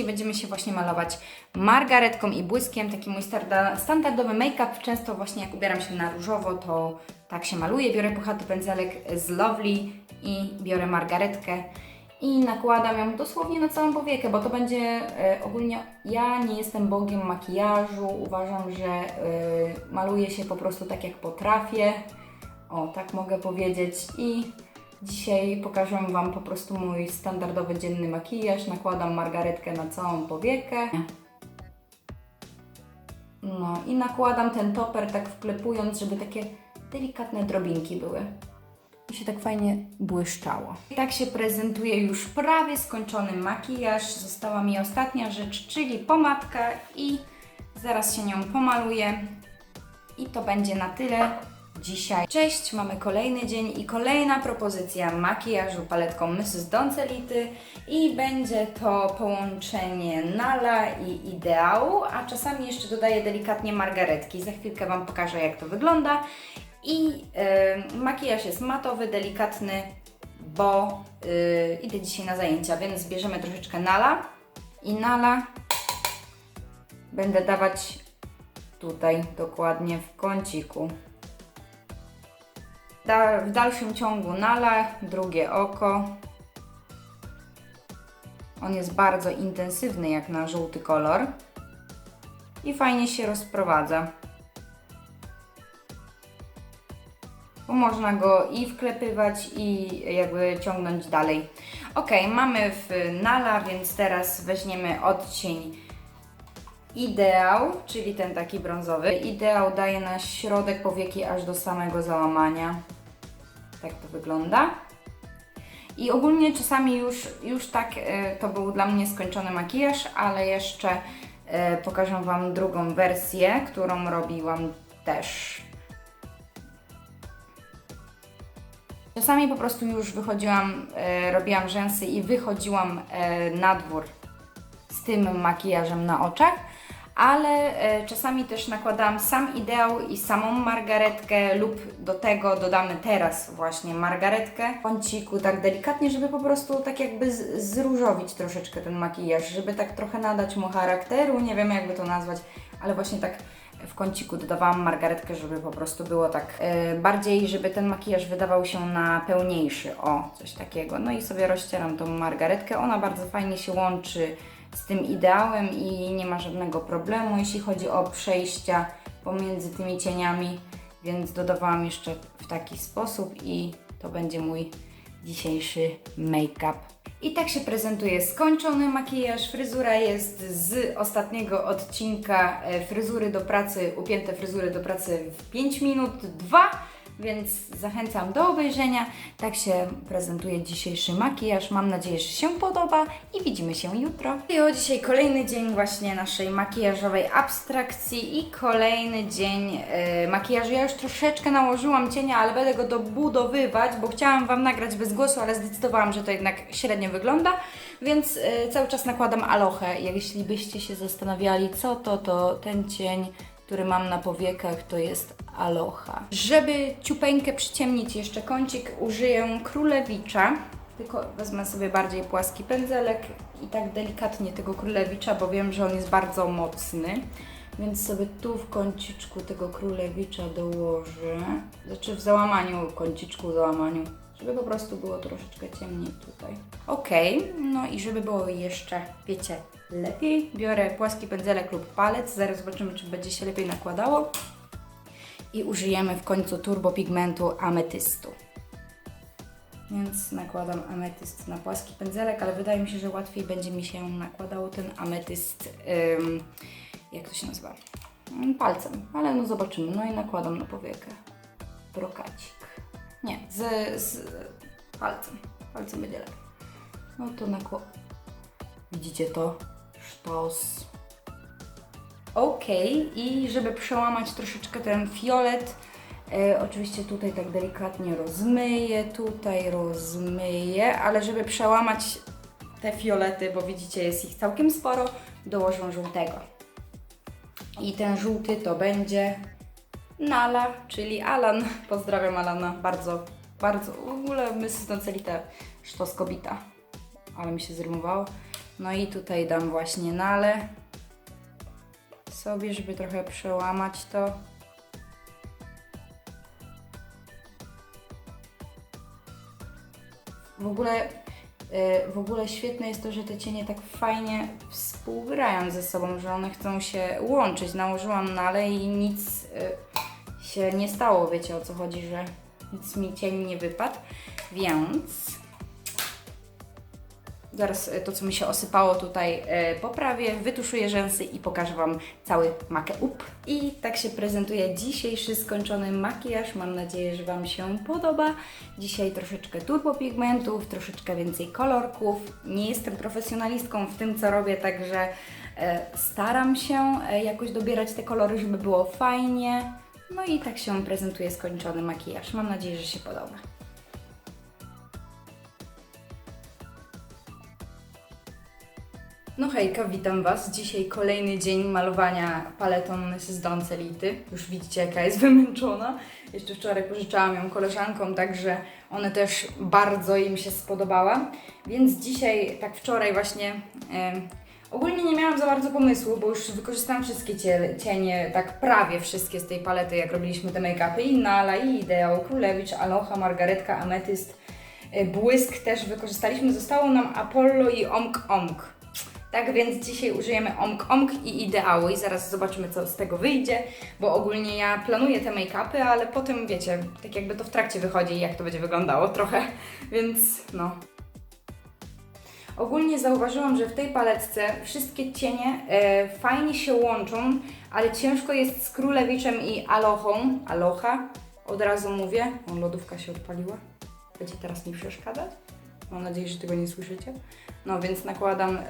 dzisiaj będziemy się właśnie malować margaretką i błyskiem. Taki mój standardowy make-up. Często właśnie jak ubieram się na różowo, to tak się maluję. Biorę puchaty pędzelek z Lovely i biorę margaretkę i nakładam ją dosłownie na całą powiekę, bo to będzie e, ogólnie. Ja nie jestem bogiem makijażu. Uważam, że e, maluję się po prostu tak jak potrafię. O, tak mogę powiedzieć. I dzisiaj pokażę Wam po prostu mój standardowy dzienny makijaż. Nakładam margaretkę na całą powiekę. No i nakładam ten toper tak wklepując, żeby takie delikatne drobinki były. I się tak fajnie błyszczało. I tak się prezentuje już prawie skończony makijaż. Została mi ostatnia rzecz, czyli pomadka i zaraz się nią pomaluję. I to będzie na tyle dzisiaj. Cześć, mamy kolejny dzień i kolejna propozycja makijażu paletką Mrs. Doncelity i będzie to połączenie Nala i Ideału, a czasami jeszcze dodaję delikatnie margaretki. Za chwilkę Wam pokażę jak to wygląda. I e, makijaż jest matowy, delikatny, bo e, idę dzisiaj na zajęcia, więc bierzemy troszeczkę Nala i Nala będę dawać tutaj dokładnie w kąciku. W dalszym ciągu nala, drugie oko. On jest bardzo intensywny jak na żółty kolor i fajnie się rozprowadza. Bo można go i wklepywać i jakby ciągnąć dalej. Ok, mamy w nala, więc teraz weźmiemy odcień Ideał, czyli ten taki brązowy. Ideał daje na środek powieki aż do samego załamania. Tak to wygląda. I ogólnie czasami już, już tak e, to był dla mnie skończony makijaż, ale jeszcze e, pokażę Wam drugą wersję, którą robiłam też. Czasami po prostu już wychodziłam, e, robiłam rzęsy i wychodziłam na dwór z tym makijażem na oczach, ale e, czasami też nakładałam sam ideał i samą margaretkę lub do tego dodamy teraz właśnie margaretkę w kąciku tak delikatnie, żeby po prostu tak jakby zróżowić troszeczkę ten makijaż, żeby tak trochę nadać mu charakteru, nie wiem jakby to nazwać, ale właśnie tak w kąciku dodawałam margaretkę, żeby po prostu było tak e, bardziej, żeby ten makijaż wydawał się na pełniejszy, o, coś takiego. No i sobie rozcieram tą margaretkę, ona bardzo fajnie się łączy z tym ideałem i nie ma żadnego problemu, jeśli chodzi o przejścia pomiędzy tymi cieniami, więc dodawałam jeszcze w taki sposób i to będzie mój dzisiejszy make-up. I tak się prezentuje skończony makijaż. Fryzura jest z ostatniego odcinka e, fryzury do pracy, upięte fryzury do pracy w 5 minut 2, więc zachęcam do obejrzenia. Tak się prezentuje dzisiejszy makijaż. Mam nadzieję, że się podoba i widzimy się jutro. I o dzisiaj kolejny dzień właśnie naszej makijażowej abstrakcji i kolejny dzień e, makijażu. Ja już troszeczkę nałożyłam cienia, ale będę go dobudowywać, bo chciałam Wam nagrać bez głosu, ale zdecydowałam, że to jednak średnio wygląda, więc e, cały czas nakładam alochę. Jeśli byście się zastanawiali, co to, to ten cień który mam na powiekach, to jest aloha. Żeby ciupeńkę przyciemnić jeszcze kącik, użyję królewicza. Tylko wezmę sobie bardziej płaski pędzelek i tak delikatnie tego królewicza, bo wiem, że on jest bardzo mocny. Więc sobie tu w kąciczku tego królewicza dołożę. Znaczy w załamaniu, kąciczku załamaniu. Żeby po prostu było troszeczkę ciemniej tutaj. Ok, no i żeby było jeszcze, wiecie, lepiej, biorę płaski pędzelek lub palec. Zaraz zobaczymy, czy będzie się lepiej nakładało. I użyjemy w końcu turbopigmentu ametystu. Więc nakładam ametyst na płaski pędzelek, ale wydaje mi się, że łatwiej będzie mi się nakładało ten ametyst, ym, jak to się nazywa? Palcem, ale no zobaczymy. No i nakładam na powiekę. Brokacik. Nie, z, z palcem. Palcem będzie lepiej. No to nakładam. Widzicie to? Sztos. Ok, i żeby przełamać troszeczkę ten fiolet, e, oczywiście tutaj tak delikatnie rozmyję, tutaj rozmyję, ale żeby przełamać te fiolety, bo widzicie jest ich całkiem sporo, dołożę żółtego. I ten żółty to będzie Nala, czyli Alan. Pozdrawiam Alana bardzo, bardzo. W ogóle Mrs. Doncelita sztos kobita, ale mi się zrymowało. No i tutaj dam właśnie nale sobie, żeby trochę przełamać to. W ogóle, y, w ogóle świetne jest to, że te cienie tak fajnie współgrają ze sobą, że one chcą się łączyć. Nałożyłam nale i nic y, się nie stało, wiecie o co chodzi, że nic mi cień nie wypadł, więc zaraz y, to, co mi się osypało tutaj y, poprawię, wytuszuję rzęsy i pokażę Wam cały make-up. I tak się prezentuje dzisiejszy skończony makijaż. Mam nadzieję, że Wam się podoba. Dzisiaj troszeczkę turbopigmentów, troszeczkę więcej kolorków. Nie jestem profesjonalistką w tym, co robię, także e, staram się e, jakoś dobierać te kolory, żeby było fajnie. No i tak się prezentuje skończony makijaż. Mam nadzieję, że się podoba. No hejka, witam Was. Dzisiaj kolejny dzień malowania paletą z Doncelity. Już widzicie, jaka jest wymęczona. Jeszcze wczoraj pożyczałam ją koleżankom, także one też bardzo im się spodobała. Więc dzisiaj, tak wczoraj właśnie, em, ogólnie nie miałam za bardzo pomysłu, bo już wykorzystałam wszystkie cie, cienie, tak prawie wszystkie z tej palety, jak robiliśmy te make-upy. I Nala, i Ideał, Królewicz, Aloha, Margaretka, Ametyst, e, Błysk też wykorzystaliśmy. Zostało nam Apollo i Omk Omk. Tak więc dzisiaj użyjemy Omk Omk i Ideały i zaraz zobaczymy co z tego wyjdzie, bo ogólnie ja planuję te make-upy, ale potem wiecie, tak jakby to w trakcie wychodzi jak to będzie wyglądało trochę, więc no. Ogólnie zauważyłam, że w tej paletce wszystkie cienie e, fajnie się łączą, ale ciężko jest z Królewiczem i Alochą. Aloha, od razu mówię. O, lodówka się odpaliła. Będzie teraz mi przeszkadzać? Mam nadzieję, że tego nie słyszycie. No więc nakładam ym,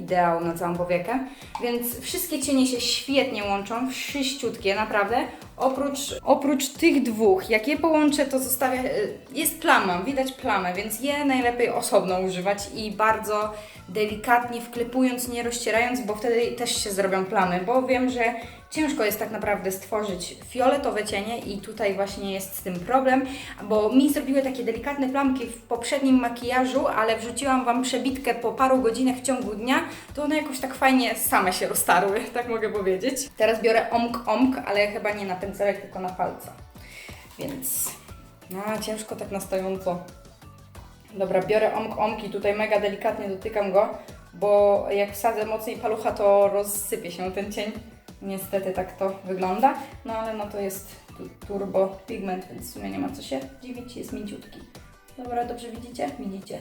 ideał na całą powiekę. Więc wszystkie cienie się świetnie łączą, wszyściutkie, naprawdę. Oprócz, oprócz tych dwóch, jak je połączę, to zostawia. y, Jest plama, widać plamę, więc je najlepiej osobno używać i bardzo delikatnie wklepując, nie rozcierając, bo wtedy też się zrobią plamy, bo wiem, że ciężko jest tak naprawdę stworzyć fioletowe cienie i tutaj właśnie jest z tym problem, bo mi zrobiły takie delikatne plamki w poprzednim makijażu, ale wrzuciłam Wam przebitkę po paru godzinach w ciągu dnia, to one jakoś tak fajnie same się roztarły, tak mogę powiedzieć. Teraz biorę omk omk, ale chyba nie na pędzelek, tylko na palca. Więc no, ciężko tak na stojąco. Dobra, biorę omk omk i tutaj mega delikatnie dotykam go, bo jak wsadzę mocniej palucha, to rozsypie się ten cień. Niestety tak to wygląda, no ale no to jest tu- turbo pigment, więc w sumie nie ma co się dziwić, jest mięciutki. Dobra, dobrze widzicie? Widzicie.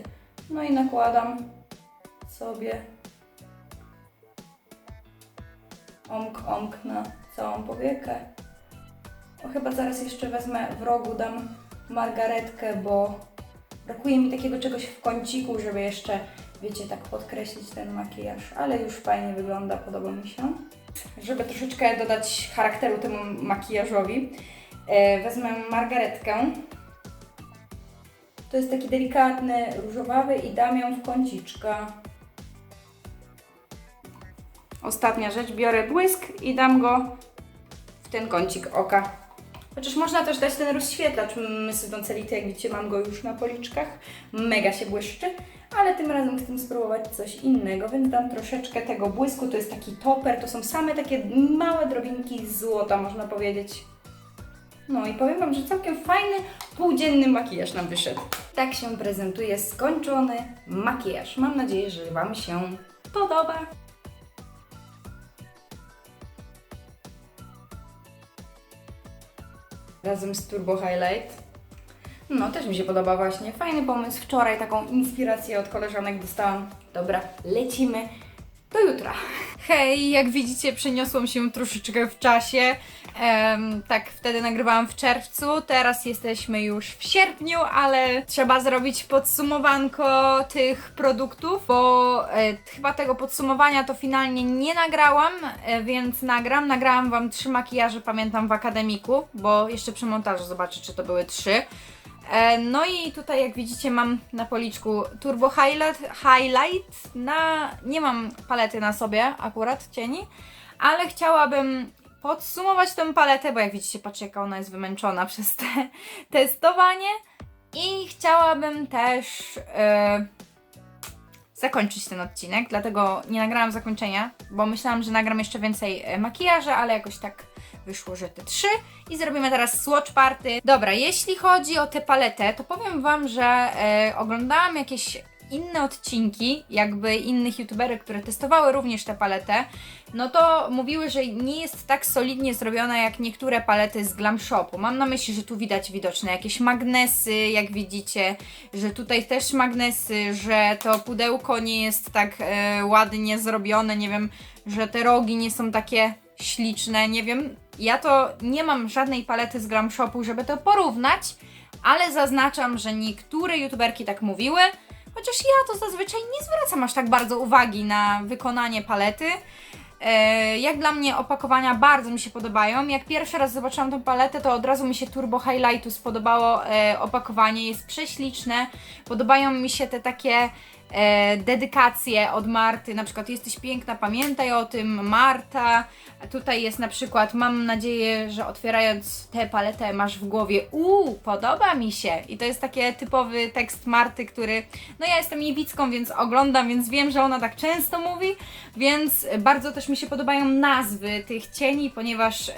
No i nakładam sobie omk omk na całą powiekę. O, chyba zaraz jeszcze wezmę w rogu, dam margaretkę, bo brakuje mi takiego czegoś w kąciku, żeby jeszcze, wiecie, tak podkreślić ten makijaż, ale już fajnie wygląda, podoba mi się. Żeby troszeczkę dodać charakteru temu makijażowi, e, wezmę margaretkę. To jest taki delikatny, różowawy i dam ją w kąciczka. Ostatnia rzecz, biorę błysk i dam go w ten kącik oka. Chociaż można też dać ten rozświetlacz Mysy Doncelity, jak widzicie mam go już na policzkach. Mega się błyszczy, ale tym razem chcę spróbować coś innego, więc dam troszeczkę tego błysku. To jest taki toper, to są same takie małe drobinki złota, można powiedzieć. No i powiem Wam, że całkiem fajny, półdzienny makijaż nam wyszedł. Tak się prezentuje skończony makijaż. Mam nadzieję, że Wam się podoba. razem z Turbo Highlight. No, też mi się podoba właśnie. Fajny pomysł. Wczoraj taką inspirację od koleżanek dostałam. Dobra, lecimy do jutra. Hej, jak widzicie, przeniosłam się troszeczkę w czasie. Tak, wtedy nagrywałam w czerwcu, teraz jesteśmy już w sierpniu, ale trzeba zrobić podsumowanko tych produktów, bo e, chyba tego podsumowania to finalnie nie nagrałam, e, więc nagram. Nagrałam Wam trzy makijaże, pamiętam, w akademiku, bo jeszcze przy montażu zobaczę, czy to były trzy. E, No i tutaj jak widzicie mam na policzku Turbo Highlight, highlight na, nie mam palety na sobie akurat cieni, ale chciałabym podsumować tę paletę, bo jak widzicie patrzcie jaka ona jest wymęczona przez te testowanie. I chciałabym też e, zakończyć ten odcinek, dlatego nie nagrałam zakończenia, bo myślałam, że nagram jeszcze więcej e, makijaża, ale jakoś tak wyszło, że te trzy i zrobimy teraz swatch party. Dobra, jeśli chodzi o tę paletę, to powiem Wam, że e, oglądałam jakieś inne odcinki, jakby innych youtuberek, które testowały również tę paletę, no to mówiły, że nie jest tak solidnie zrobiona jak niektóre palety z Glam Shopu. Mam na myśli, że tu widać widoczne jakieś magnesy, jak widzicie, że tutaj też magnesy, że to pudełko nie jest tak e, ładnie zrobione, nie wiem, że te rogi nie są takie śliczne, nie wiem. Ja to nie mam żadnej palety z Glam Shopu, żeby to porównać, ale zaznaczam, że niektóre youtuberki tak mówiły, chociaż ja to zazwyczaj nie zwracam aż tak bardzo uwagi na wykonanie palety. E, jak dla mnie opakowania bardzo mi się podobają. Jak pierwszy raz zobaczyłam tą paletę, to od razu mi się Turbo Highlightu spodobało e, opakowanie. Jest prześliczne. Podobają mi się te takie e, dedykacje od Marty. Na przykład jesteś piękna, pamiętaj o tym, Marta. Tutaj jest na przykład, mam nadzieję, że otwierając tę paletę masz w głowie uuu, podoba mi się. I to jest taki typowy tekst Marty, który, no ja jestem niewicką, więc oglądam, więc wiem, że ona tak często mówi, więc bardzo też mi się podobają nazwy tych cieni, ponieważ e,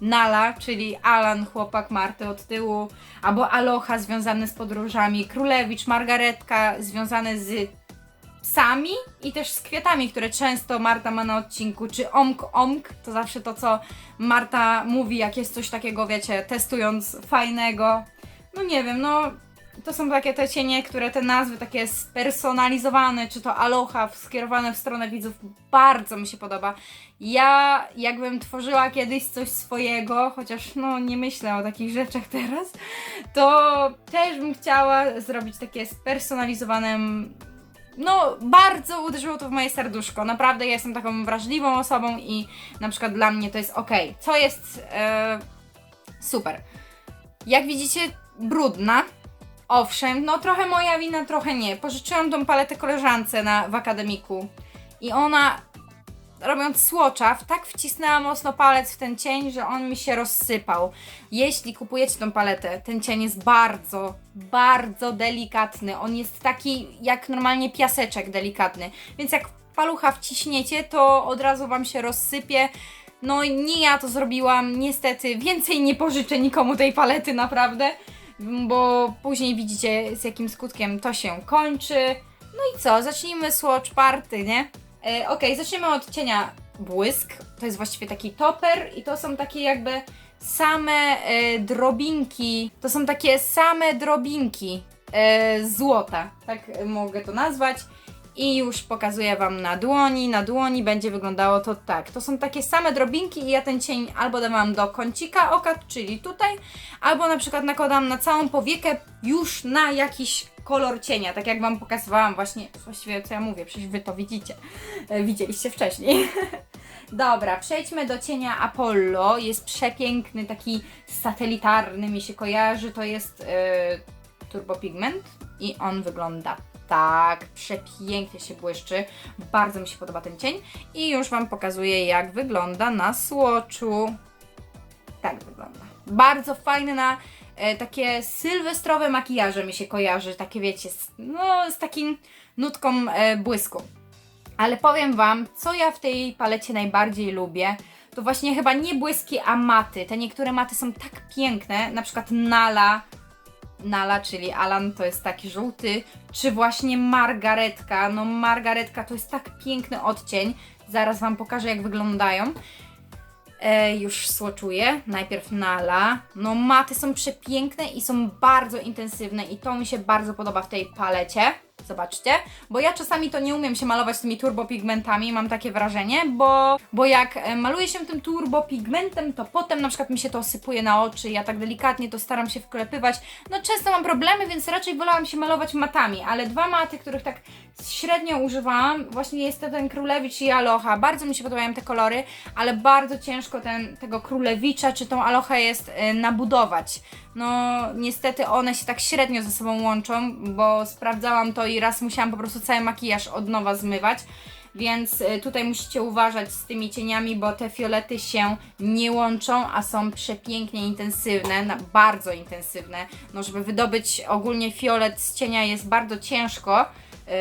Nala, czyli Alan, chłopak Marty od tyłu, albo Aloha związany z podróżami, Królewicz, Margaretka związane z psami i też z kwiatami, które często Marta ma na odcinku, czy omk omk, to zawsze to, co Marta mówi, jak jest coś takiego, wiecie, testując fajnego. No nie wiem, no to są takie te cienie, które te nazwy takie spersonalizowane, czy to aloha skierowane w stronę widzów, bardzo mi się podoba. Ja jakbym tworzyła kiedyś coś swojego, chociaż no nie myślę o takich rzeczach teraz, to też bym chciała zrobić takie spersonalizowane no, bardzo uderzyło to w moje serduszko. Naprawdę ja jestem taką wrażliwą osobą i na przykład dla mnie to jest ok. Co jest e, super. Jak widzicie, brudna. Owszem, no trochę moja wina, trochę nie. Pożyczyłam tą paletę koleżance na, w akademiku i ona robiąc słoczaw, tak wcisnęła mocno palec w ten cień, że on mi się rozsypał. Jeśli kupujecie tą paletę, ten cień jest bardzo, bardzo delikatny. On jest taki jak normalnie piaseczek delikatny. Więc jak palucha wciśniecie, to od razu Wam się rozsypie. No nie ja to zrobiłam, niestety. Więcej nie pożyczę nikomu tej palety, naprawdę. Bo później widzicie z jakim skutkiem to się kończy. No i co, zacznijmy swatch party, nie? E, Okej, zaczniemy od cienia błysk. To jest właściwie taki toper i to są takie jakby same e, drobinki. To są takie same drobinki e, złota, tak mogę to nazwać. I już pokazuję Wam na dłoni. Na dłoni będzie wyglądało to tak. To są takie same drobinki i ja ten cień albo dawałam do kącika oka, czyli tutaj, albo na przykład nakładam na całą powiekę już na jakiś kolor cienia, tak jak Wam pokazywałam właśnie, właściwie co ja mówię, przecież Wy to widzicie, e, widzieliście wcześniej. Dobra, przejdźmy do cienia Apollo, jest przepiękny, taki satelitarny mi się kojarzy, to jest e, turbopigment i on wygląda tak, przepięknie się błyszczy, bardzo mi się podoba ten cień i już Wam pokazuję jak wygląda na słoczu. Tak wygląda. Bardzo fajny na e, takie sylwestrowe makijaże mi się kojarzy, takie wiecie, z, no z takim nutką e, błysku. Ale powiem Wam, co ja w tej palecie najbardziej lubię, to właśnie chyba nie błyski, a maty. Te niektóre maty są tak piękne, na przykład Nala, Nala, czyli Alan, to jest taki żółty, czy właśnie Margaretka. No Margaretka to jest tak piękny odcień. Zaraz Wam pokażę, jak wyglądają. E, już słoczuję. Najpierw Nala. No maty są przepiękne i są bardzo intensywne i to mi się bardzo podoba w tej palecie. Zobaczcie, bo ja czasami to nie umiem się malować tymi turbopigmentami, mam takie wrażenie, bo, bo jak e, maluję się tym turbopigmentem, to potem na przykład mi się to osypuje na oczy, ja tak delikatnie to staram się wklepywać. No często mam problemy, więc raczej wolałam się malować matami, ale dwa maty, których tak średnio używałam, właśnie jest to ten Królewicz i Aloha. Bardzo mi się podobają te kolory, ale bardzo ciężko ten, tego Królewicza czy tą Aloha jest y, nabudować. No niestety one się tak średnio ze sobą łączą, bo sprawdzałam to i raz musiałam po prostu cały makijaż od nowa zmywać. Więc y, tutaj musicie uważać z tymi cieniami, bo te fiolety się nie łączą, a są przepięknie intensywne, na, bardzo intensywne. No, żeby wydobyć ogólnie fiolet z cienia jest bardzo ciężko,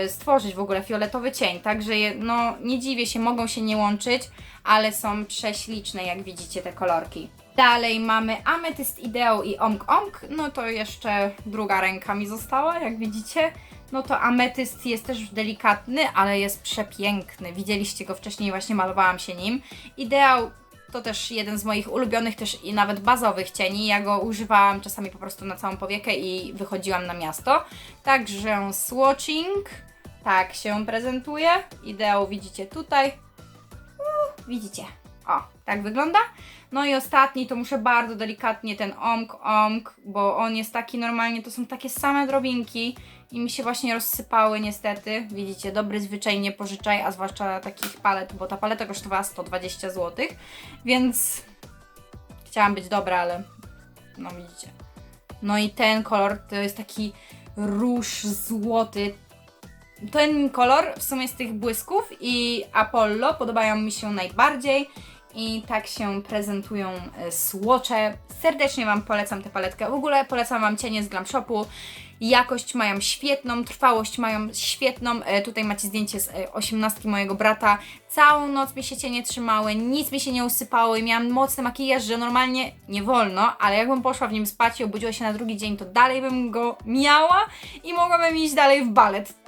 stworzyć w ogóle fioletowy cień, także je, no nie dziwię się, mogą się nie łączyć, ale są prześliczne, jak widzicie te kolorki. Dalej mamy Ametyst Ideał i Omk Omk, no to jeszcze druga ręka mi została, jak widzicie. No to ametyst jest też delikatny, ale jest przepiękny. Widzieliście go wcześniej, właśnie malowałam się nim. Ideał to też jeden z moich ulubionych, też i nawet bazowych cieni. Ja go używałam czasami po prostu na całą powiekę i wychodziłam na miasto. Także swatching tak się prezentuje. Ideał widzicie tutaj. Widzicie. O, tak wygląda. No i ostatni to muszę bardzo delikatnie ten omk omk, bo on jest taki normalnie, to są takie same drobinki i mi się właśnie rozsypały niestety. Widzicie, dobry zwyczaj nie pożyczaj, a zwłaszcza takich palet, bo ta paleta kosztowała 120 zł, więc chciałam być dobra, ale no widzicie. No i ten kolor to jest taki róż złoty. Ten kolor w sumie z tych błysków i Apollo podobają mi się najbardziej i tak się prezentują e, słocze. Serdecznie Wam polecam tę paletkę. W ogóle polecam Wam cienie z Glam Shopu. Jakość mają świetną, trwałość mają świetną. E, tutaj macie zdjęcie z e, osiemnastki mojego brata. Całą noc mi się cienie trzymały, nic mi się nie usypały. Miałam mocny makijaż, że normalnie nie wolno, ale jakbym poszła w nim spać i obudziła się na drugi dzień, to dalej bym go miała i mogłabym iść dalej w balet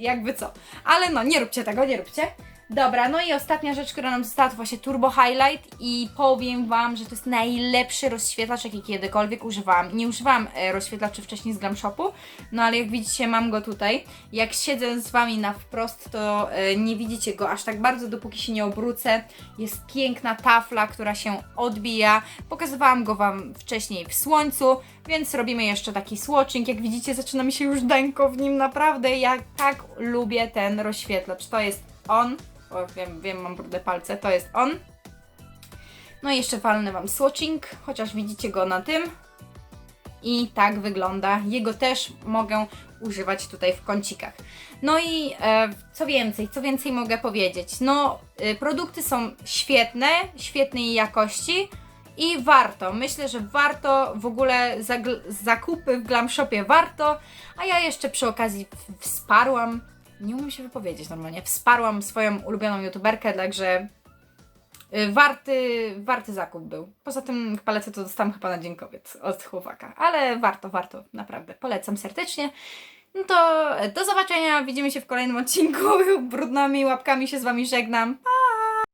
jakby co. Ale no, nie róbcie tego, nie róbcie. Dobra, no i ostatnia rzecz, która nam została, to właśnie Turbo Highlight i powiem Wam, że to jest najlepszy rozświetlacz, jaki kiedykolwiek używałam. Nie używałam e, rozświetlaczy wcześniej z Glam Shopu, no ale jak widzicie mam go tutaj. Jak siedzę z Wami na wprost, to e, nie widzicie go aż tak bardzo, dopóki się nie obrócę. Jest piękna tafla, która się odbija. Pokazywałam go Wam wcześniej w słońcu, więc robimy jeszcze taki swatching. Jak widzicie, zaczyna mi się już dęko w nim, naprawdę. Ja tak lubię ten rozświetlacz. To jest on. O, wiem, wiem, mam brudne palce. To jest on. No i jeszcze walnę Wam swatching, chociaż widzicie go na tym. I tak wygląda. Jego też mogę używać tutaj w kącikach. No i e, co więcej, co więcej mogę powiedzieć? No, y, produkty są świetne, świetnej jakości i warto. Myślę, że warto w ogóle zakupy w Glam Shopie warto, a ja jeszcze przy okazji wsparłam, nie umiem się wypowiedzieć normalnie, wsparłam swoją ulubioną youtuberkę, także y, warty, warty zakup był. Poza tym paletę to dostałam chyba na dziękowiec od chłopaka, ale warto, warto, naprawdę. Polecam serdecznie. No to do zobaczenia, widzimy się w kolejnym odcinku. Brudnymi łapkami się z Wami żegnam. Pa!